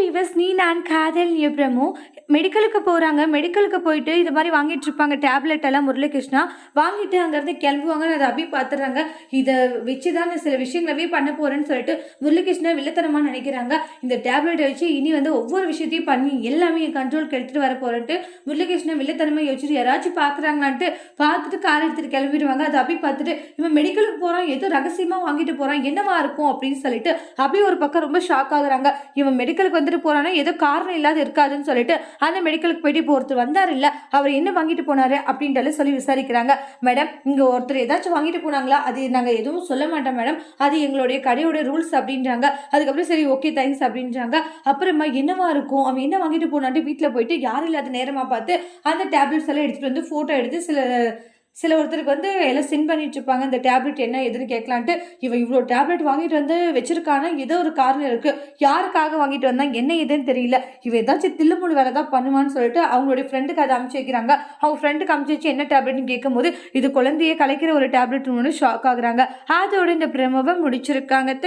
Viewers நீ நான் காதல் எப்ரமோ மெடிக்கலுக்கு போகிறாங்க மெடிக்கலுக்கு போயிட்டு இது மாதிரி வாங்கிட்டு இருப்பாங்க. டேப்லெட் எல்லாம் முரளிகிருஷ்ணா. வாங்கிட்டு அங்கேருந்து கிளம்புவாங்க. அதை அபி பார்த்துறாங்க இதை வச்சு தான் சில விஷயங்களவே பண்ண போகிறேன்னு சொல்லிட்டு முரளிகிருஷ்ணா வில்லத்தனமாக நினைக்கிறாங்க. இந்த டேப்லெட்டை வச்சு இனி வந்து ஒவ்வொரு விஷயத்தையும் பண்ணி எல்லாமே என் கண்ட்ரோலுக்கு எடுத்துகிட்டு வர போகிறேன்ட்டு முரளிகிருஷ்ணா வில்லத்தனமாக யோசிச்சுட்டு யாராச்சும் பார்க்குறாங்களான்ட்டு பார்த்துட்டு கார் எடுத்துகிட்டு கிளம்பிடுவாங்க. அதை அபி பார்த்துட்டு இவன் மெடிக்கலுக்கு போகிறான் ஏதோ ரகசியமாக வாங்கிட்டு போகிறான் என்னவா இருக்கும் அப்படின்னு சொல்லிட்டு அபி ஒரு பக்கம் ரொம்ப ஷாக் ஆகுறாங்க. இவன் மெடிக்கலுக்கு வந்துட்டு போறானா ஏதோ காரணம் இல்லாத இருக்காதுன்னு சொல்லிட்டு அந்த மெடிக்கலுக்கு போயிட்டு இப்போ ஒருத்தர் வந்தார் இல்ல அவர் என்ன வாங்கிட்டு போனாரு அப்படின்ட்டு சொல்லி விசாரிக்கிறாங்க. மேடம் இங்க ஒருத்தர் ஏதாச்சும் வாங்கிட்டு போனாங்களா? அது நாங்க எதுவும் சொல்ல மாட்டோம் மேடம் அது எங்களுடைய கடையோட ரூல்ஸ் அப்படின்றாங்க. அதுக்கப்புறம் சரி ஓகே தேங்க்ஸ் அப்படின்றாங்க. அப்புறமா என்னவா இருக்கும்? அவன் என்ன வாங்கிட்டு போனான்ட்டு வீட்டில் போயிட்டு யாரும் இல்லாத நேரமா பார்த்து அந்த டேப்லெட்ஸ் எல்லாம் எடுத்துட்டு வந்து போட்டோ எடுத்து சில சில ஒருத்தருக்கு வந்து எல்லாம் சின் பண்ணிட்டு இருப்பாங்க இந்த டேப்லெட் என்ன எதுன்னு கேட்கலான்ட்டு. இவன் இவ்வளோ டேப்லெட் வாங்கிட்டு வந்து வச்சிருக்கானா? ஏதோ ஒரு காரணம் இருக்குது யாருக்காக வாங்கிட்டு வந்தாங்க என்ன ஏதுன்னு தெரியல. இவன் ஏதாச்சும் தில்லுமுழு வேலை தான் பண்ணுவான்னு சொல்லிட்டு அவங்களுடைய ஃப்ரெண்டுக்கு அதை அமுச்சு வைக்கிறாங்க. அவங்க ஃப்ரெண்டுக்கு அமுச்சு வச்சு என்ன டேப்லெட்னு கேட்கும்போது இது குழந்தைய கலைக்கிற ஒரு டேப்லெட் ஒன்று ஷாக் ஆகுறாங்க. அதோட இந்த பிரமவை முடிச்சிருக்காங்க.